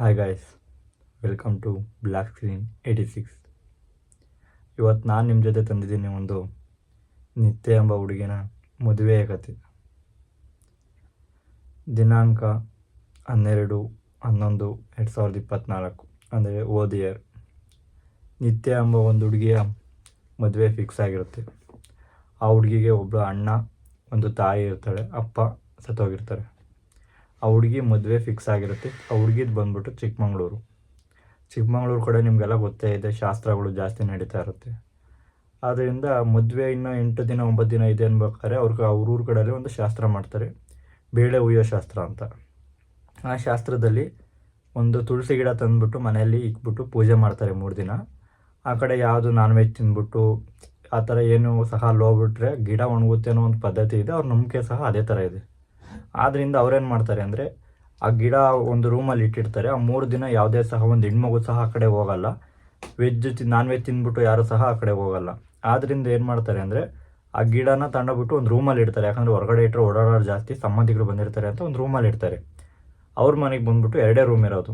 Hi guys welcome to black screen eighty six ಇವತ್ತು ನಾನು ನಿಮ್ಮ ಜೊತೆ ತಂದಿದ್ದೀನಿ ಒಂದು ನಿತ್ಯ ಎಂಬ ಹುಡುಗಿನ ಮದುವೆಯ ಕತೆ. ದಿನಾಂಕ ಹನ್ನೆರಡು ಹನ್ನೊಂದು ಎರಡು ಸಾವಿರದ ಇಪ್ಪತ್ತ್ನಾಲ್ಕು ಅಂದರೆ ಓದ್ ನಿತ್ಯ ಎಂಬ ಒಂದು ಹುಡುಗಿಯ ಮದುವೆ ಫಿಕ್ಸ್ ಆಗಿರುತ್ತೆ. ಆ ಹುಡುಗಿಗೆ ಒಬ್ಬ ಅಣ್ಣ, ಒಂದು ತಾಯಿ ಇರ್ತಾಳೆ, ಅಪ್ಪ ಸತ್ತೋಗಿರ್ತಾರೆ. ಆ ಹುಡುಗಿ ಮದುವೆ ಫಿಕ್ಸ್ ಆಗಿರುತ್ತೆ. ಆ ಹುಡುಗಿದ್ ಬಂದ್ಬಿಟ್ಟು ಚಿಕ್ಕಮಂಗ್ಳೂರು. ಚಿಕ್ಕಮಂಗ್ಳೂರು ಕಡೆ ನಿಮಗೆಲ್ಲ ಗೊತ್ತೇ ಇದೆ, ಶಾಸ್ತ್ರಗಳು ಜಾಸ್ತಿ ನಡೀತಾ ಇರುತ್ತೆ. ಆದ್ದರಿಂದ ಮದುವೆ ಇನ್ನೂ ಎಂಟು ದಿನ, ಒಂಬತ್ತು ದಿನ ಇದೆ ಅನ್ಬೇಕಾದ್ರೆ ಅವ್ರಿಗೆ ಅವ್ರೂರ ಕಡೆಯಲ್ಲಿ ಒಂದು ಶಾಸ್ತ್ರ ಮಾಡ್ತಾರೆ. ಬೇಳೆ ಉಯ್ಯೋ ಶಾಸ್ತ್ರ ಅಂತ. ಆ ಶಾಸ್ತ್ರದಲ್ಲಿ ಒಂದು ತುಳಸಿ ಗಿಡ ತಂದುಬಿಟ್ಟು ಮನೆಯಲ್ಲಿ ಇಕ್ಬಿಟ್ಟು ಪೂಜೆ ಮಾಡ್ತಾರೆ ಮೂರು ದಿನ. ಆ ಕಡೆ ಯಾವುದು ನಾನ್ ವೆಜ್ ತಿಂದ್ಬಿಟ್ಟು ಆ ಥರ ಏನು ಸಹ ಲೋಗ್ಬಿಟ್ರೆ ಗಿಡ ಒಣಗುತ್ತೆ ಅನ್ನೋ ಒಂದು ಪದ್ಧತಿ ಇದೆ. ಅವ್ರ ನಂಬಿಕೆ ಸಹ ಅದೇ ಥರ ಇದೆ. ಆದ್ದರಿಂದ ಅವ್ರೇನು ಮಾಡ್ತಾರೆ ಅಂದರೆ ಆ ಗಿಡ ಒಂದು ರೂಮಲ್ಲಿ ಇಟ್ಟಿರ್ತಾರೆ. ಆ ಮೂರು ದಿನ ಯಾವುದೇ ಸಹ ಒಂದು ಹೆಣ್ಮಗು ಸಹ ಆ ಕಡೆ ಹೋಗಲ್ಲ. ವೆಜ್ ನಾನ್ ವೆಜ್ ತಿಂದ್ಬಿಟ್ಟು ಯಾರು ಸಹ ಆ ಕಡೆ ಹೋಗಲ್ಲ. ಆದ್ದರಿಂದ ಏನು ಮಾಡ್ತಾರೆ ಅಂದರೆ ಆ ಗಿಡನ ತಗೊಂಡೋಗ್ಬಿಟ್ಟು ಒಂದು ರೂಮಲ್ಲಿ ಇಡ್ತಾರೆ. ಯಾಕಂದರೆ ಹೊರಗಡೆ ಇಟ್ಟರೆ ಓಡಾಡೋರು ಜಾಸ್ತಿ, ಸಂಬಂಧಿಕರು ಬಂದಿರ್ತಾರೆ ಅಂತ ಒಂದು ರೂಮಲ್ಲಿ ಇಡ್ತಾರೆ. ಅವ್ರ ಮನೆಗೆ ಬಂದ್ಬಿಟ್ಟು ಎರಡೇ ರೂಮ್ ಇರೋದು.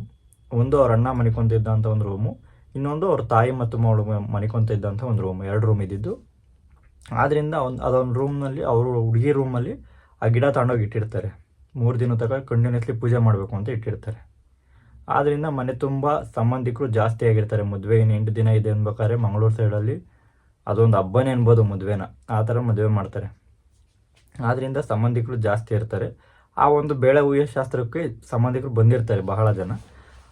ಒಂದು ಅವ್ರ ಅಣ್ಣ ಮನಿಕೊಂತಿದ್ದಂಥ ಒಂದು ರೂಮು, ಇನ್ನೊಂದು ಅವ್ರ ತಾಯಿ ಮತ್ತು ಮಗಳು ಮನಿಕೊಂತ ಇದ್ದಂಥ ಒಂದು ರೂಮ್. ಎರಡು ರೂಮ್ ಇದ್ದಿದ್ದು. ಆದ್ದರಿಂದ ಒಂದು, ಅದೊಂದು ರೂಮ್ನಲ್ಲಿ ಅವರು ಹುಡುಗಿ ರೂಮಲ್ಲಿ ಆ ಗಿಡ ತಗೊಂಡೋಗಿ ಇಟ್ಟಿರ್ತಾರೆ ಮೂರು ದಿನ ತನಕ ಕಂಟಿನ್ಯೂಸ್ಲಿ ಪೂಜೆ ಮಾಡಬೇಕು ಅಂತ ಇಟ್ಟಿರ್ತಾರೆ ಆದ್ದರಿಂದ ಮನೆ ತುಂಬ ಸಂಬಂಧಿಕರು ಜಾಸ್ತಿ ಆಗಿರ್ತಾರೆ. ಮದುವೆ ಏನು ಎಂಟು ದಿನ ಇದೆ ಅನ್ಬೇಕಾದ್ರೆ ಮಂಗಳೂರು ಸೈಡಲ್ಲಿ ಅದೊಂದು ಹಬ್ಬನೇ ಅನ್ಬೋದು ಮದುವೆನ. ಆ ಥರ ಮದುವೆ ಮಾಡ್ತಾರೆ. ಆದ್ದರಿಂದ ಸಂಬಂಧಿಕರು ಜಾಸ್ತಿ ಇರ್ತಾರೆ. ಆ ಒಂದು ಬೇಳೆ ಹೂಯ ಶಾಸ್ತ್ರಕ್ಕೆ ಸಂಬಂಧಿಕರು ಬಂದಿರ್ತಾರೆ ಬಹಳ ಜನ.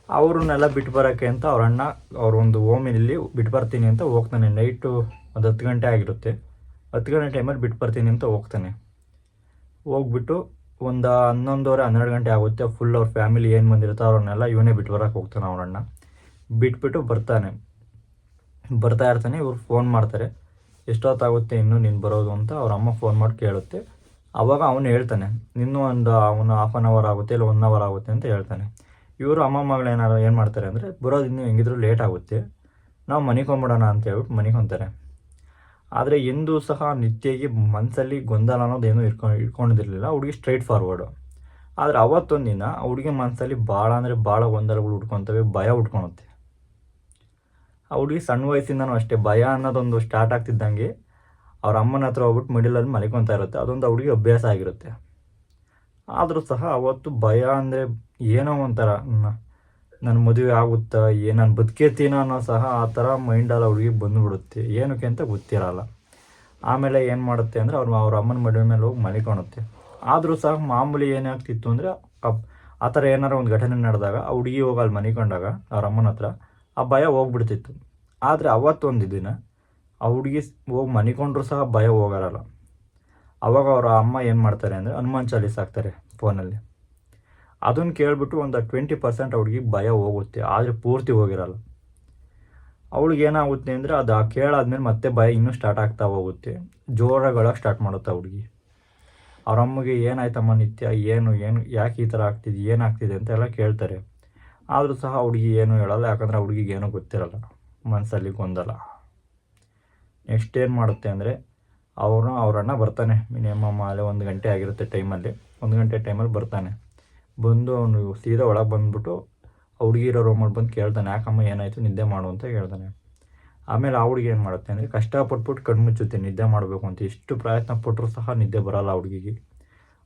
ಅವ್ರನ್ನೆಲ್ಲ ಬಿಟ್ಟು ಬರೋಕ್ಕೆ ಅಂತ ಅವ್ರ ಅಣ್ಣ ಅವ್ರ ಒಂದು ಓಮಿನಲ್ಲಿ ಬಿಟ್ಟು ಬರ್ತೀನಿ ಅಂತ ಹೋಗ್ತಾನೆ. ನೈಟು ಒಂದು ಹತ್ತು ಗಂಟೆ ಆಗಿರುತ್ತೆ. ಹತ್ತು ಗಂಟೆ ಟೈಮಲ್ಲಿ ಬಿಟ್ಟು ಬರ್ತೀನಿ ಅಂತ ಹೋಗ್ತಾನೆ. ಹೋಗ್ಬಿಟ್ಟು ಒಂದು ಹನ್ನೊಂದುವರೆ, ಹನ್ನೆರಡು ಗಂಟೆ ಆಗುತ್ತೆ. ಫುಲ್ ಅವ್ರ ಫ್ಯಾಮಿಲಿ ಏನು ಬಂದಿರ್ತಾರೆ ಅವ್ರನ್ನೆಲ್ಲ ಇವನೇ ಬಿಟ್ಟು ಬರೋಕೆ ಹೋಗ್ತಾನೆ ಅವನಣ್ಣ ಬಿಟ್ಬಿಟ್ಟು ಬರ್ತಾನೆ. ಬರ್ತಾ ಇರ್ತಾನೆ, ಇವ್ರು ಫೋನ್ ಮಾಡ್ತಾರೆ. ಎಷ್ಟೊತ್ತಾಗುತ್ತೆ, ಇನ್ನೂ ನೀನು ಬರೋದು ಅಂತ ಅವ್ರ ಅಮ್ಮ ಫೋನ್ ಮಾಡಿ ಕೇಳುತ್ತೆ. ಆವಾಗ ಅವನು ಹೇಳ್ತಾನೆ, ಇನ್ನೂ ಒಂದು ಅವನು ಹಾಫ್ ಆನ್ ಅವರ್ ಆಗುತ್ತೆ ಇಲ್ಲ ಒನ್ ಅವರ್ ಆಗುತ್ತೆ ಅಂತ ಹೇಳ್ತಾನೆ. ಇವರು ಅಮ್ಮ ಮಗಳು ಏನಾರು ಏನು ಮಾಡ್ತಾರೆ ಅಂದರೆ, ಬರೋದು ಇನ್ನೂ ಹೆಂಗಿದ್ರು ಲೇಟ್ ಆಗುತ್ತೆ. ನಾವು ಹೋಗ್ಬಿಡೋಣ ಅಂತ ಹೇಳ್ಬಿಟ್ಟು ಮನಿಕೊಂತಾರೆ ಆದರೆ ಎಂದೂ ಸಹ ನಿತ್ಯಗೆ ಮನಸ್ಸಲ್ಲಿ ಗೊಂದಲ ಅನ್ನೋದು ಏನೂ ಇಟ್ಕೊಂಡು ಇಟ್ಕೊಂಡಿರಲಿಲ್ಲ. ಹುಡುಗಿ ಸ್ಟ್ರೈಟ್ ಫಾರ್ವರ್ಡು ಆದರೆ ಅವತ್ತೊಂದು ದಿನ ಹುಡುಗಿ ಮನಸ್ಸಲ್ಲಿ ಭಾಳ ಅಂದರೆ ಭಾಳ ಗೊಂದಲಗಳು ಉಟ್ಕೊತವೆ ಭಯ ಉಟ್ಕೊಳುತ್ತೆ ಆ ಹುಡುಗಿ ಸಣ್ಣ ವಯಸ್ಸಿಂದನೂ ಅಷ್ಟೇ, ಭಯ ಅನ್ನೋದೊಂದು ಸ್ಟಾರ್ಟ್ ಆಗ್ತಿದ್ದಂಗೆ ಅವ್ರ ಅಮ್ಮನ ಹತ್ರ ಹೋಗ್ಬಿಟ್ಟು ಮಿಡಲಲ್ಲಿ ಮಲಿಕೊತಾ ಇರುತ್ತೆ. ಅದೊಂದು ಹುಡುಗಿ ಅಭ್ಯಾಸ ಆಗಿರುತ್ತೆ. ಆದರೂ ಸಹ ಅವತ್ತು ಭಯ ಅಂದರೆ ಏನೋ ಒಂಥರ ನನ್ನ ಮದುವೆ ಆಗುತ್ತಾ ಏ ನಾನು ಬದುಕಿರ್ತೀನೋ ಅನ್ನೋ ಸಹ ಆ ಥರ ಮೈಂಡಲ್ಲಿ ಅವ್ರಿಗೆ ಬಂದುಬಿಡುತ್ತೆ. ಏನಕ್ಕೆ ಅಂತ ಗೊತ್ತಿರಲ್ಲ. ಆಮೇಲೆ ಏನು ಮಾಡುತ್ತೆ ಅಂದರೆ ಅವ್ರು ಅವ್ರ ಅಮ್ಮನ ಮದುವೆ ಮೇಲೆ ಹೋಗಿ ಮಲಿಕೊಳುತ್ತೆ. ಆದರೂ ಸಹ ಮಾಮೂಲಿ ಏನಾಗ್ತಿತ್ತು ಅಂದರೆ ಆ ಥರ ಏನಾರ ಒಂದು ಘಟನೆ ನಡೆದಾಗ ಆ ಹುಡುಗಿ ಹೋಗಿ ಅಲ್ಲಿ ಮನಿಕೊಂಡಾಗ ಅವ್ರ ಅಮ್ಮನ ಹತ್ರ ಆ ಭಯ ಹೋಗ್ಬಿಡ್ತಿತ್ತು. ಆದರೆ ಅವತ್ತೊಂದು ದಿನ ಆ ಹುಡುಗಿ ಹೋಗಿ ಮನಿಕೊಂಡ್ರೂ ಸಹ ಭಯ ಹೋಗರಲ್ಲ ಅವಾಗ ಅವರ ಅಮ್ಮ ಏನು ಮಾಡ್ತಾರೆ ಅಂದರೆ ಹನುಮಾನ್ ಚಾಲೀಸ್ ಹಾಕ್ತಾರೆ ಫೋನಲ್ಲಿ ಅದನ್ನು ಕೇಳಿಬಿಟ್ಟು ಒಂದು ಟ್ವೆಂಟಿ ಪರ್ಸೆಂಟ್ ಅವ್ಳಿಗೆ ಭಯ ಹೋಗುತ್ತೆ, ಆದರೆ ಪೂರ್ತಿ ಹೋಗಿರಲ್ಲ. ಅವಳಿಗೆ ಏನಾಗುತ್ತೆ ಅಂದರೆ ಅದು ಆ ಕೇಳಾದ್ಮೇಲೆ ಮತ್ತೆ ಭಯ ಇನ್ನೂ ಸ್ಟಾರ್ಟ್ ಆಗ್ತಾ ಹೋಗುತ್ತೆ ಜೋರಾಗಳಕ್ಕೆ ಸ್ಟಾರ್ಟ್ ಮಾಡುತ್ತೆ ಹುಡುಗಿ ಅವ್ರ ಅಮ್ಮಗೆ ಏನಾಯ್ತಮ್ಮ ನಿತ್ಯ, ಏನು ಏನು, ಯಾಕೆ ಈ ಥರ ಆಗ್ತಿದೆ ಏನಾಗ್ತಿದೆ ಅಂತ ಎಲ್ಲ ಕೇಳ್ತಾರೆ. ಆದರೂ ಸಹ ಹುಡುಗಿ ಏನೂ ಹೇಳಲ್ಲ, ಯಾಕಂದರೆ ಹುಡುಗಿಗೆ ಏನೂ ಗೊತ್ತಿರಲ್ಲ ಮನಸ್ಸಲ್ಲಿ ಗೊಂದಲ. ನೆಕ್ಸ್ಟ್ ಏನು ಮಾಡುತ್ತೆ ಅಂದರೆ ಅವನು ಅವ್ರ ಅಣ್ಣ ಬರ್ತಾನೆ, ಮಿನಿಮಮ್ ಅಲ್ಲೇ ಒಂದು ಗಂಟೆ ಆಗಿರುತ್ತೆ ಟೈಮಲ್ಲಿ ಒಂದು ಗಂಟೆ ಟೈಮಲ್ಲಿ ಬರ್ತಾನೆ. ಬಂದು ಅವನು ಸೀದಾ ಒಳಗೆ ಬಂದುಬಿಟ್ಟು ಹುಡುಗಿ ಇರೋ ರೂಮಲ್ಲಿ ಬಂದು ಕೇಳ್ತಾನೆ, ಯಾಕಮ್ಮ ಏನಾಯಿತು? ನಿದ್ದೆ ಮಾಡು ಅಂತ ಹೇಳ್ತಾನೆ. ಆಮೇಲೆ ಆ ಹುಡುಗಿ ಏನು ಮಾಡುತ್ತೆ ಅಂದರೆ, ಕಷ್ಟಪಟ್ಬಿಟ್ಟು ಕಣ್ಮುಚ್ಚುತ್ತೆ ನಿದ್ದೆ ಮಾಡಬೇಕು ಅಂತ. ಎಷ್ಟು ಪ್ರಯತ್ನ ಪಟ್ಟರು ಸಹ ನಿದ್ದೆ ಬರೋಲ್ಲ ಆ ಹುಡುಗಿಗೆ.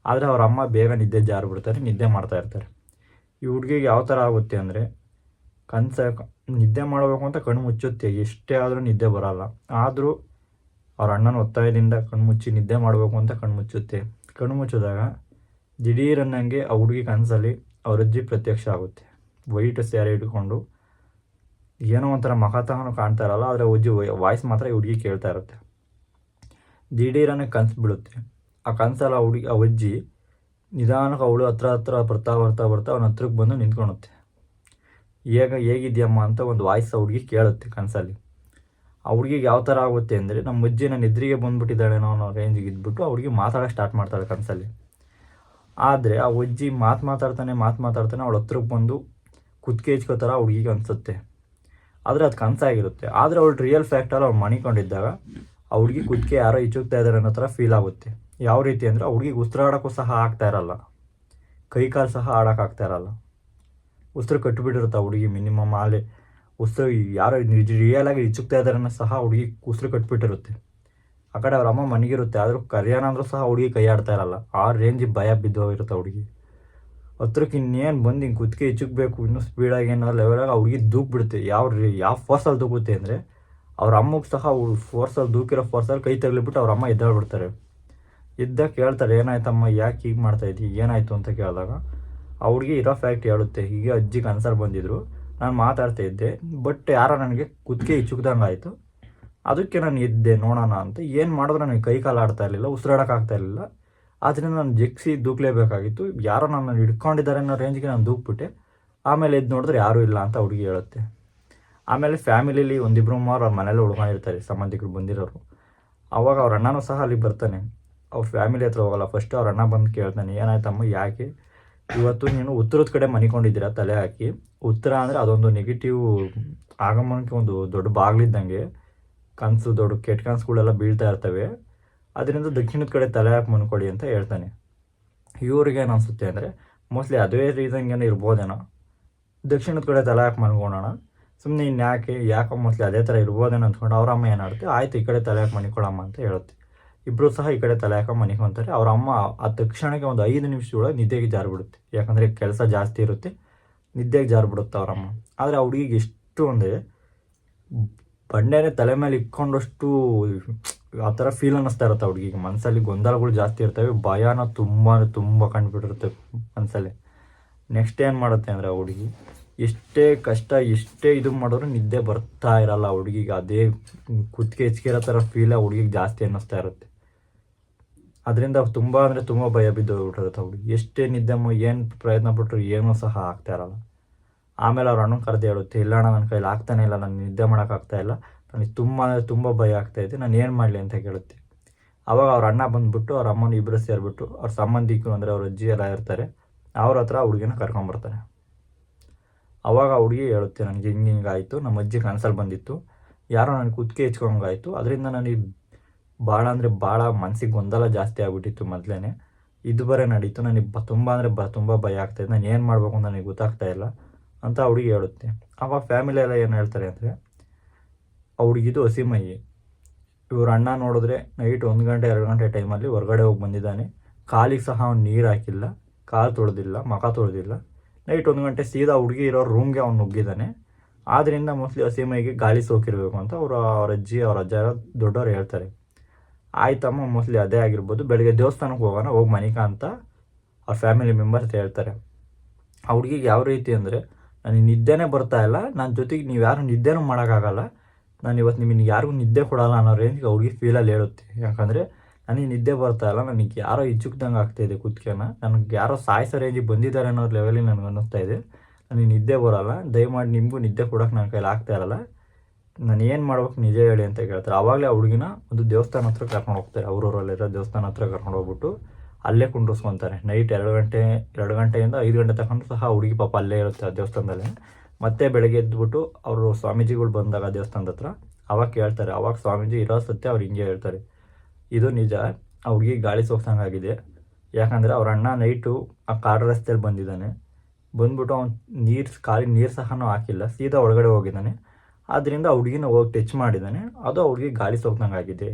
ಆದರೆ ಅವ್ರ ಅಮ್ಮ ಬೇಗ ನಿದ್ದೆ ಜಾರು ನಿದ್ದೆ ಮಾಡ್ತಾ ಇರ್ತಾರೆ. ಈ ಹುಡುಗಿಗೆ ಯಾವ ಥರ ಆಗುತ್ತೆ ಅಂದರೆ ಕನಸ ನಿದ್ದೆ ಮಾಡಬೇಕು ಅಂತ ಕಣ್ಣು ಮುಚ್ಚುತ್ತೆ, ಎಷ್ಟೇ ಆದರೂ ನಿದ್ದೆ ಬರೋಲ್ಲ. ಆದರೂ ಅವ್ರ ಅಣ್ಣನ ಒತ್ತಾಯದಿಂದ ಕಣ್ಮುಚ್ಚಿ ನಿದ್ದೆ ಮಾಡಬೇಕು ಅಂತ ಕಣ್ಮುಚ್ಚುತ್ತೆ ಕಣ್ಣು ಮುಚ್ಚಿದಾಗ ದಿಢೀರನ್ನಂಗೆ ಆ ಹುಡುಗಿ ಕನಸಲ್ಲಿ ಅವ್ರ ಅಜ್ಜಿ ಪ್ರತ್ಯಕ್ಷ ಆಗುತ್ತೆ. ವೈಟ್ ಸ್ಯಾರಿ ಇಟ್ಕೊಂಡು ಏನೋ ಒಂಥರ ಮಖತನೂ ಕಾಣ್ತಾ ಇರಲ್ಲ, ಆದರೆ ಅಜ್ಜಿ ವಾಯ್ಸ್ ಮಾತ್ರ ಈ ಹುಡುಗಿ ಕೇಳ್ತಾ ಇರುತ್ತೆ. ದಿಢೀರನೇ ಕನಸು ಬಿಡುತ್ತೆ ಆ ಕನಸಲ್ಲಿ ಆ ಹುಡುಗಿ, ಆ ಅಜ್ಜಿ ನಿಧಾನಕ್ಕೆ ಅವಳು ಹತ್ರ ಹತ್ರ ಬರ್ತಾ ಬರ್ತಾ ಬರ್ತಾ ಅವನ ಹತ್ರಕ್ಕೆ ಬಂದು ನಿಂತ್ಕೊಳುತ್ತೆ. ಹೇಗ, ಹೇಗಿದೆಯಮ್ಮ ಅಂತ ಒಂದು ವಾಯ್ಸ್ ಆ ಹುಡುಗಿ ಕೇಳುತ್ತೆ ಕನಸಲ್ಲಿ. ಆ ಹುಡುಗಿಗೆ ಯಾವ ಥರ ಆಗುತ್ತೆ ಅಂದರೆ, ನಮ್ಮ ಅಜ್ಜಿ ನನ್ನ ಎದುರಿಗೆ ಬಂದುಬಿಟ್ಟಿದ್ದಾಳೆ ಅನ್ನೋ ರೇಂಜಿಗೆ ಇದ್ಬಿಟ್ಟು ಆ ಹುಡುಗಿ ಸ್ಟಾರ್ಟ್ ಮಾಡ್ತಾಳೆ ಕನಸಲ್ಲಿ. ಆದರೆ ಆ ಅಜ್ಜಿ ಮಾತು ಮಾತಾಡ್ತಾನೆ ಮಾತು ಮಾತಾಡ್ತಾನೆ ಅವಳು ಹತ್ರಕ್ಕೆ ಬಂದು ಕುತ್ತಿಗೆ ಹೆಚ್ಕೋತಾರ ಹುಡುಗಿಗೆ ಅನಿಸುತ್ತೆ. ಆದರೆ ಅದು ಕನಸಾಗಿರುತ್ತೆ ಆದರೆ ಅವಳು ರಿಯಲ್ ಫ್ಯಾಕ್ಟರ್ ಅವ್ಳು ಮಣಿಕೊಂಡಿದ್ದಾಗ ಆ ಹುಡುಗಿ ಕುತ್ತಿಗೆ ಯಾರೋ ಇಚ್ಚುಕ್ತಾ ಇದ್ದಾರೆ ಅನ್ನೋ ಥರ ಫೀಲ್ ಆಗುತ್ತೆ. ಯಾವ ರೀತಿ ಅಂದರೆ ಆ ಹುಡುಗಿಗೆ ಉಸಿರಾಡೋಕ್ಕೂ ಸಹ ಆಗ್ತಾ ಇರಲ್ಲ. ಕೈ ಕಾಲು ಸಹ ಆಡೋಕ್ಕಾಗ್ತಾ ಇರಲ್ಲ. ಉಸಿರು ಕಟ್ಟಿಬಿಟ್ಟಿರುತ್ತೆ ಆ ಹುಡುಗಿ ಮಿನಿಮಮ್ ಆಲೆ ಉಸಿರು ಯಾರೋ ನಿಜ ರಿಯಲ್ ಆಗಿ ಇದ್ದಾರೆ ಅನ್ನೋ ಸಹ ಹುಡುಗಿ ಉಸಿರು ಕಟ್ಬಿಟ್ಟಿರುತ್ತೆ. ಆ ಕಡೆ ಅವ್ರ ಅಮ್ಮ ಮನೆಗಿರುತ್ತೆ. ಆದರೂ ಕರಿಯೋಣ ಅಂದ್ರೂ ಸಹ ಹುಡುಗಿ ಕೈ ಆಡ್ತಾ ಇರಲ್ಲ. ಆ ರೇಂಜಿಗೆ ಭಯ ಬಿದ್ದೋಗಿರುತ್ತೆ ಹುಡುಗಿ. ಹತ್ರಕ್ಕೆ ಇನ್ನೇನು ಬಂದು ಹಿಂಗೆ ಕುತ್ತಿಗೆ ಇಚ್ಚುಕ್ಬೇಕು, ಇನ್ನೂ ಸ್ಪೀಡಾಗಿ ಏನೋ ಲೆವೆಲಾಗಿ ಆ ಹುಡುಗಿ ದೂಕ್ ಬಿಡುತ್ತೆ ಯಾವ ಯಾವ ಫೋರ್ಸಲ್ಲಿ ದೂಕುತ್ತೆ ಅಂದರೆ ಅವ್ರ ಅಮ್ಮಗೆ ಸಹ ಫೋರ್ಸಲ್ಲಿ ದೂಕಿರೋ ಫೋರ್ಸಲ್ಲಿ ಕೈ ತಗಲಿಬಿಟ್ಟು ಅವ್ರ ಅಮ್ಮ ಎದ್ದೇಳ್ಬಿಡ್ತಾರೆ. ಇದ್ದಾಗ ಕೇಳ್ತಾರೆ, ಏನಾಯ್ತಮ್ಮ, ಯಾಕೆ ಹೀಗೆ ಮಾಡ್ತಾ ಏನಾಯಿತು ಏನಾಯ್ತು? ಅಂತ ಕೇಳಿದಾಗ ಆ ಹುಡುಗಿ ಇರೋ ಫ್ಯಾಕ್ಟ್ ಹೇಳುತ್ತೆ. ಹೀಗೆ ಅಜ್ಜಿ ಕನ್ಸರ್ ಬಂದಿದ್ರು. ನಾನು ಮಾತಾಡ್ತಾ ಇದ್ದೆ ಬಟ್ ಯಾರೋ ನನಗೆ ಕುತ್ತಿಗೆ ಇಚ್ಚುಕ್ದಂಗೆ ಆಯಿತು. ಅದಕ್ಕೆ ನಾನು ಎದ್ದೆ, ನೋಡೋಣ ಅಂತ. ಏನು ಮಾಡಿದ್ರೆ ನನಗೆ ಕೈ ಕಾಲು ಆಡ್ತಾ ಇರಲಿಲ್ಲ ಉಸಿರಾಡೋಕ್ಕಾಗ್ತಾ ಇರಲಿಲ್ಲ. ಆದ್ದರಿಂದ ನಾನು ಜಗ್ಸಿ ದೂಕ್ಲೇಬೇಕಾಗಿತ್ತು. ಯಾರೋ ನನ್ನ ಹಿಡ್ಕೊಂಡಿದ್ದಾರೆ ಅನ್ನೋ ರೇಂಜ್ಗೆ ನಾನು ದೂಕ್ಬಿಟ್ಟೆ. ಆಮೇಲೆ ಎದ್ದು ನೋಡಿದ್ರೆ ಯಾರೂ ಇಲ್ಲ ಅಂತ ಹುಡುಗಿ ಹೇಳುತ್ತೆ. ಆಮೇಲೆ ಫ್ಯಾಮಿಲಿಲಿ ಒಂದಿಬ್ಬರು ಮೂವರು ಅವ್ರ ಮನೇಲಿ ಉಳ್ಕೊಂಡಿರ್ತಾರೆ ಸಂಬಂಧಿಕರು ಬಂದಿರೋರು. ಅವಾಗ ಅವ್ರ ಅಣ್ಣನೂ ಸಹ ಅಲ್ಲಿಗೆ ಬರ್ತಾನೆ. ಅವ್ರ ಫ್ಯಾಮಿಲಿ ಹತ್ರ ಹೋಗಲ್ಲ ಫಸ್ಟ್ ಅವ್ರ ಅಣ್ಣ ಬಂದು ಕೇಳ್ತಾನೆ, ಏನಾಯ್ತಮ್ಮ, ಯಾಕೆ? ಇವತ್ತು ನೀನು ಉತ್ತರದ ಕಡೆ ಮನಿಕೊಂಡಿದ್ದೀರ ತಲೆ ಹಾಕಿ? ಉತ್ತರ ಅಂದರೆ ಅದೊಂದು ನೆಗೆಟಿವ್ ಆಗಮನಕ್ಕೆ ಒಂದು ದೊಡ್ಡ ಬಾಗಿಲಿದ್ದಂಗೆ. ಕನಸು, ದೊಡ್ಡ ಕೆಟ್ಟ ಕನಸುಗಳೆಲ್ಲ ಬೀಳ್ತಾ ಇರ್ತವೆ. ಅದರಿಂದ ದಕ್ಷಿಣದ ಕಡೆ ತಲೆ ಹಾಕಿ ಮನ್ಕೊಳ್ಳಿ ಅಂತ ಹೇಳ್ತಾನೆ. ಇವ್ರಿಗೆ ಏನು ಅನಿಸುತ್ತೆ ಅಂದರೆ ಮೋಸ್ಟ್ಲಿ ಅದೇ ರೀಸನ್ಗೇನೋ ಇರ್ಬೋದೇನೋ. ದಕ್ಷಿಣದ ಕಡೆ ತಲೆ ಹಾಕಿ ಮನ್ಕೊಳ್ಳೋಣ ಸುಮ್ಮನೆ ಇನ್ನು ಯಾಕೆ ಯಾಕೆ ಮೋಸ್ಟ್ಲಿ ಅದೇ ಥರ ಇರ್ಬೋದೇನೋ ಅಂದ್ಕೊಂಡು ಅವ್ರ ಅಮ್ಮ ಏನಾಡುತ್ತೆ ಆಯ್ತು, ಈ ಕಡೆ ತಲೆ ಹಾಕಿ ಮನಿಕೊಳ್ಳಮ್ಮ ಅಂತ ಹೇಳುತ್ತೆ. ಇಬ್ಬರು ಸಹ ಈ ಕಡೆ ತಲೆ ಹಾಕೊಂಡು ಮನಿಕೊಂತಾರೆ. ಅವ್ರ ಅಮ್ಮ ಆ ತಕ್ಷಣಕ್ಕೆ ಒಂದು ಐದು ನಿಮಿಷದೊಳಗೆ ನಿದ್ದೆಗೆ ಜಾರಿಬಿಡುತ್ತೆ. ಯಾಕಂದರೆ ಕೆಲಸ ಜಾಸ್ತಿ ಇರುತ್ತೆ, ನಿದ್ದೆಗೆ ಜಾರಿಬಿಡುತ್ತೆ ಅವ್ರ ಅಮ್ಮ. ಆದರೆ ಆ ಹುಡುಗಿಗೆ ಎಷ್ಟು ಅಂದರೆ ಬಂಡೆನೇ ತಲೆ ಮೇಲೆ ಇಕ್ಕೊಂಡಷ್ಟು ಆ ಥರ ಫೀಲ್ ಅನ್ನಿಸ್ತಾ ಇರುತ್ತೆ ಹುಡುಗಿಗೆ. ಮನಸ್ಸಲ್ಲಿ ಗೊಂದಲಗಳು ಜಾಸ್ತಿ ಇರ್ತವೆ, ಭಯನ ತುಂಬ ತುಂಬ ಕಂಡುಬಿಟ್ಟಿರುತ್ತೆ ಮನಸ್ಸಲ್ಲಿ ನೆಕ್ಸ್ಟ್ ಏನು ಮಾಡುತ್ತೆ ಅಂದರೆ ಹುಡುಗಿ, ಎಷ್ಟೇ ಕಷ್ಟ, ಎಷ್ಟೇ ಇದು ಮಾಡಿದ್ರು ನಿದ್ದೆ ಬರ್ತಾ ಇರಲ್ಲ ಹುಡುಗಿಗೆ. ಅದೇ ಕುತ್ತಿಗೆ ಹೆಚ್ಕಿರೋ ಥರ ಫೀಲ್ ಹುಡುಗಿಗೆ ಜಾಸ್ತಿ ಅನ್ನಿಸ್ತಾ ಇರುತ್ತೆ. ಅದರಿಂದ ತುಂಬ ಅಂದರೆ ತುಂಬ ಭಯ ಬಿದ್ದು ಹುಡುಗಿ. ಎಷ್ಟೇ ನಿದ್ದೆ ಏನು ಪ್ರಯತ್ನ ಪಟ್ಟರು ಏನೂ ಸಹ ಆಗ್ತಾ ಇರಲ್ಲ. ಆಮೇಲೆ ಅವ್ರ ಅಣ್ಣನ ಕರೆದು ಹೇಳುತ್ತೆ, ಇಲ್ಲ ಅಣ್ಣ ನನ್ನ ಕೈಲಿ ಆಗ್ತಾನೆ ಇಲ್ಲ ನಾನು ನಿದ್ದೆ ಮಾಡೋಕ್ಕಾಗ್ತಾ ಇಲ್ಲ, ನನಗೆ ತುಂಬ ಅಂದರೆ ತುಂಬ ಭಯ ಆಗ್ತಾ ಇದೆ, ನಾನು ಏನು ಮಾಡಲಿ ಅಂತ ಕೇಳುತ್ತೆ. ಆವಾಗ ಅವ್ರ ಅಣ್ಣ ಬಂದುಬಿಟ್ಟು ಅವ್ರ ಅಮ್ಮನ ಇಬ್ಬರು ಸೇರಿಬಿಟ್ಟು ಅವ್ರ ಸಂಬಂಧಿಕರು ಅಂದರೆ ಅವ್ರ ಅಜ್ಜಿ ಎಲ್ಲ ಇರ್ತಾರೆ, ಅವ್ರ ಹತ್ರ ಹುಡುಗಿನ ಕರ್ಕೊಂಬರ್ತಾರೆ ಆವಾಗ ಆ ಹುಡುಗಿ ಹೇಳುತ್ತೆ, ನನಗೆ ಹಿಂಗೆ ಹಿಂಗೆ ಆಯಿತು ನಮ್ಮ ಅಜ್ಜಿ ಕನಸಲ್ಲಿ ಬಂದಿತ್ತು, ಯಾರೋ ನನಗೆ ಕುತ್ತಿಗೆ ಹೆಚ್ಕೊಂಗಾಯಿತು ಅದರಿಂದ ನನಗೆ ಭಾಳ ಅಂದರೆ ಭಾಳ ಮನಸ್ಸಿಗೆ ಗೊಂದಲ ಜಾಸ್ತಿ ಆಗಿಬಿಟ್ಟಿತ್ತು ಮೊದಲೇ ಇದು ಬರೇ ನಡೀತು, ನನಗೆ ಬ, ತುಂಬ ಅಂದರೆ ಬ, ತುಂಬ ಭಯ ಆಗ್ತಾಯಿದೆ ನಾನು ಏನು ಮಾಡಬೇಕು ನನಗೆ ಗೊತ್ತಾಗ್ತಾ ಇಲ್ಲ ಅಂತ ಹುಡುಗಿ ಹೇಳುತ್ತೆ. ಆವಾಗ ಫ್ಯಾಮಿಲಿ ಎಲ್ಲ ಏನು ಹೇಳ್ತಾರೆ ಅಂದರೆ, ಆ ಹುಡುಗಿದು ಹಸಿಮಯಿ ಇವ್ರ ಅಣ್ಣ ನೋಡಿದ್ರೆ ನೈಟ್ ಒಂದು ಗಂಟೆ, ಎರಡು ಗಂಟೆ ಟೈಮಲ್ಲಿ ಹೊರಗಡೆ ಹೋಗಿ ಬಂದಿದ್ದಾನೆ. ಕಾಲಿಗೆ ಸಹ ಅವ್ನು ನೀರು ಹಾಕಿಲ್ಲ, ಕಾಲು ತೊಳೆದಿಲ್ಲ, ಮಖ ತೊಳೆದಿಲ್ಲ. ನೈಟ್ ಒಂದು ಗಂಟೆ ಸೀದಾ ಹುಡುಗಿ ಇರೋ ರೂಮ್ಗೆ ಅವ್ನು ನುಗ್ಗಿದ್ದಾನೆ ಆದ್ದರಿಂದ ಮೋಸ್ಟ್ಲಿ ಹಸಿಮೈಗೆ ಗಾಳಿ ಸೋಕಿರಬೇಕು ಅಂತ ಅವರು, ಅವ್ರ ಅಜ್ಜಿ, ಅವ್ರ ಅಜ್ಜ ಎಲ್ಲ ದೊಡ್ಡವ್ರು ಹೇಳ್ತಾರೆ. ಆಯ್ತಮ್ಮ ಮೋಸ್ಟ್ಲಿ ಅದೇ ಆಗಿರ್ಬೋದು. ಬೆಳಗ್ಗೆ ದೇವಸ್ಥಾನಕ್ಕೆ ಹೋಗೋಣ, ಹೋಗಿ ಮನಿಕಾ ಅಂತ ಅವ್ರ ಫ್ಯಾಮಿಲಿ ಮೆಂಬರ್ಸ್ ಹೇಳ್ತಾರೆ. ಆ ಹುಡುಗಿಗೆ ಯಾವ ರೀತಿ ಅಂದರೆ ನನಗೆ ನಿದ್ದೆನೇ ಬರ್ತಾ ಇಲ್ಲ. ನನ್ನ ಜೊತೆಗೆ ನೀವು ಯಾರು ನಿದ್ದೆನೂ ಮಾಡೋಕ್ಕಾಗಲ್ಲ. ನಾನು ಇವತ್ತು ನಿಮಗೆ ಯಾರಿಗೂ ನಿದ್ದೆ ಕೊಡಲ್ಲ ಅನ್ನೋ ರೇಂಜ್ಗೆ ಅವ್ರಿಗೆ ಫೀಲಲ್ಲಿ ಹೇಳುತ್ತೆ. ಯಾಕಂದರೆ ನನಗೆ ನಿದ್ದೆ ಬರ್ತಾ ಇಲ್ಲ. ನನಗೆ ಯಾರೋ ಇಜ್ಜುಕ್ದಂಗೆ ಇದೆ ಕುತ್ಕೆನ. ನನಗೆ ಯಾರೋ ಸಾಯಿಸೋ ರೇಂಜಿಗೆ ಬಂದಿದ್ದಾರೆ ಅನ್ನೋ ಲೆವೆಲಿಗೆ ನನಗೆ ಅನ್ನಿಸ್ತಾ ಇದೆ. ನನಗೆ ನಿದ್ದೆ ಬರೋಲ್ಲ. ದಯಮಾಡಿ ನಿಮಗೂ ನಿದ್ದೆ ಕೊಡೋಕೆ ನನ್ನ ಕೈಲಿ ಆಗ್ತಾ ಇರಲ್ಲ. ನಾನು ಏನು ಮಾಡ್ಬೇಕು ನಿಜ ಹೇಳಿ ಅಂತ ಕೇಳ್ತಾರೆ. ಆವಾಗಲೇ ಆ ಹುಡುಗಿನ ಒಂದು ದೇವಸ್ಥಾನ ಹತ್ರ ಕರ್ಕೊಂಡು ಹೋಗ್ತಾರೆ. ಅವ್ರವರಲ್ಲಿರೋ ದೇವಸ್ಥಾನ ಹತ್ರ ಕರ್ಕೊಂಡು ಹೋಗ್ಬಿಟ್ಟು. ಅಲ್ಲೇ ಕುಂಡ್ರಿಸ್ಕೊತಾರೆ. ನೈಟ್ ಎರಡು ಗಂಟೆ, ಎರಡು ಗಂಟೆಯಿಂದ ಐದು ಗಂಟೆ ತಗೊಂಡು ಸಹ ಹುಡುಗಿ ಪಾಪ ಅಲ್ಲೇ ಇರುತ್ತೆ ಆ ದೇವಸ್ಥಾನದಲ್ಲಿ. ಮತ್ತೆ ಬೆಳಗ್ಗೆ ಎದ್ದುಬಿಟ್ಟು ಅವರು ಸ್ವಾಮೀಜಿಗಳು ಬಂದಾಗ ದೇವಸ್ಥಾನದ ಹತ್ರ, ಅವಾಗ ಕೇಳ್ತಾರೆ. ಅವಾಗ ಸ್ವಾಮೀಜಿ ಇರೋ ಸತ್ಯ ಅವ್ರು ಹಿಂಗೆ ಹೇಳ್ತಾರೆ. ಇದು ನಿಜ, ಆ ಹುಡುಗಿ ಗಾಳಿ ಸೋಗ್ಸಂಗಾಗಿದೆ ಯಾಕಂದರೆ ಅವ್ರ ಅಣ್ಣ ನೈಟು ಆ ಕಾರ್ ರಸ್ತೆಯಲ್ಲಿ ಬಂದಿದ್ದಾನೆ. ಬಂದ್ಬಿಟ್ಟು ಅವ್ನು ನೀರು, ಕಾಲಿಗೆ ನೀರು ಸಹನೂ ಹಾಕಿಲ್ಲ, ಸೀದಾ ಒಳಗಡೆ ಹೋಗಿದ್ದಾನೆ. ಆದ್ದರಿಂದ ಆ ಹುಡುಗಿನ ಹೋಗಿ ಟಚ್ ಮಾಡಿದ್ದಾನೆ. ಅದು ಅವ್ರಿಗೆ ಗಾಳಿ ಸೋಕ್ದಂಗಾಗಿದೆ.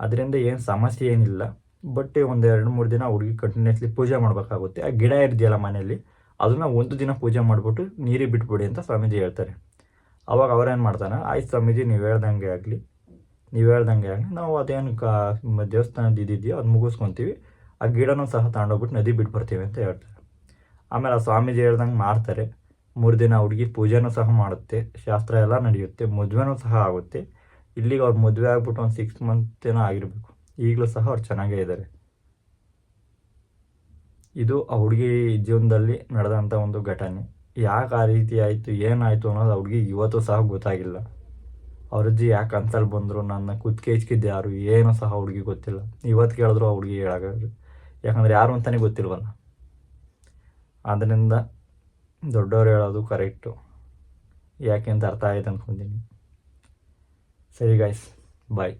ಅದರಿಂದ ಏನು ಸಮಸ್ಯೆ ಏನಿಲ್ಲ. ಬಟ್ ಒಂದು ಎರಡು ಮೂರು ದಿನ ಹುಡುಗಿ ಕಂಟಿನ್ಯೂಸ್ಲಿ ಪೂಜೆ ಮಾಡಬೇಕಾಗುತ್ತೆ. ಆ ಗಿಡ ಇರ್ದೆಯಲ್ಲ ಮನೆಯಲ್ಲಿ, ಅದನ್ನು ಒಂದು ದಿನ ಪೂಜೆ ಮಾಡಿಬಿಟ್ಟು ನೀರಿಗೆ ಬಿಟ್ಬಿಡಿ ಅಂತ ಸ್ವಾಮೀಜಿ ಹೇಳ್ತಾರೆ. ಅವಾಗ ಅವ್ರೇನು ಮಾಡ್ತಾನೆ, ಆಯ್ತು ಸ್ವಾಮೀಜಿ, ನೀವು ಹೇಳ್ದಂಗೆ ಆಗಲಿ, ನೀವು ಹೇಳ್ದಂಗೆ ಆಗಲಿ, ನಾವು ಅದೇನು ಕಾ ದೇವಸ್ಥಾನದ ಇದಿದೆಯೋ ಅದು ಮುಗಿಸ್ಕೊತೀವಿ, ಆ ಗಿಡನೂ ಸಹ ತಗೊಂಡೋಗ್ಬಿಟ್ಟು ನದಿ ಬಿಟ್ಟು ಬರ್ತೀವಿ ಅಂತ ಹೇಳ್ತಾರೆ. ಆಮೇಲೆ ಆ ಸ್ವಾಮೀಜಿ ಹೇಳ್ದಂಗೆ ಮಾಡ್ತಾರೆ. ಮೂರು ದಿನ ಹುಡುಗಿ ಪೂಜೆನೂ ಸಹ ಮಾಡುತ್ತೆ, ಶಾಸ್ತ್ರ ಎಲ್ಲ ನಡೆಯುತ್ತೆ, ಮದುವೆನೂ ಸಹ ಆಗುತ್ತೆ. ಇಲ್ಲಿಗೆ ಅವ್ರು ಮದುವೆ ಆಗ್ಬಿಟ್ಟು ಒಂದು ಸಿಕ್ಸ್ ಮಂತ್ ಏನೋ ಆಗಿರಬೇಕು. ಈಗಲೂ ಸಹ ಅವ್ರು ಚೆನ್ನಾಗೇ ಇದ್ದಾರೆ. ಇದು ಆ ಹುಡುಗಿ ಜೀವನದಲ್ಲಿ ನಡೆದಂಥ ಒಂದು ಘಟನೆ. ಯಾಕೆ ಆ ರೀತಿ ಆಯಿತು, ಏನಾಯಿತು ಅನ್ನೋದು ಆ ಹುಡುಗಿಗೆ ಇವತ್ತು ಸಹ ಗೊತ್ತಾಗಿಲ್ಲ. ಅವ್ರಜ್ಜಿ ಯಾಕೆ ಅಂತಲ್ಲಿ ಬಂದರು, ನನ್ನ ಕುತ್ತಿಗೆ ಹೆಚ್ಕಿದ್ದು ಯಾರು, ಏನೂ ಸಹ ಹುಡುಗಿ ಗೊತ್ತಿಲ್ಲ. ಇವತ್ತು ಕೇಳಿದ್ರು ಆ ಹುಡುಗಿ ಹೇಳಾಗ್ರಿ ಯಾಕಂದರೆ ಯಾರು ಅಂತಲೇ ಗೊತ್ತಿಲ್ವಲ್ಲ. ಆದ್ದರಿಂದ ದೊಡ್ಡವ್ರು ಹೇಳೋದು ಕರೆಕ್ಟು. ಯಾಕೆ ಅಂತ ಅರ್ಥ ಆಯ್ತು ಅಂದ್ಕೊಂತೀನಿ ಸರಿ ಗಾಯ್ಸ್ ಬಾಯ್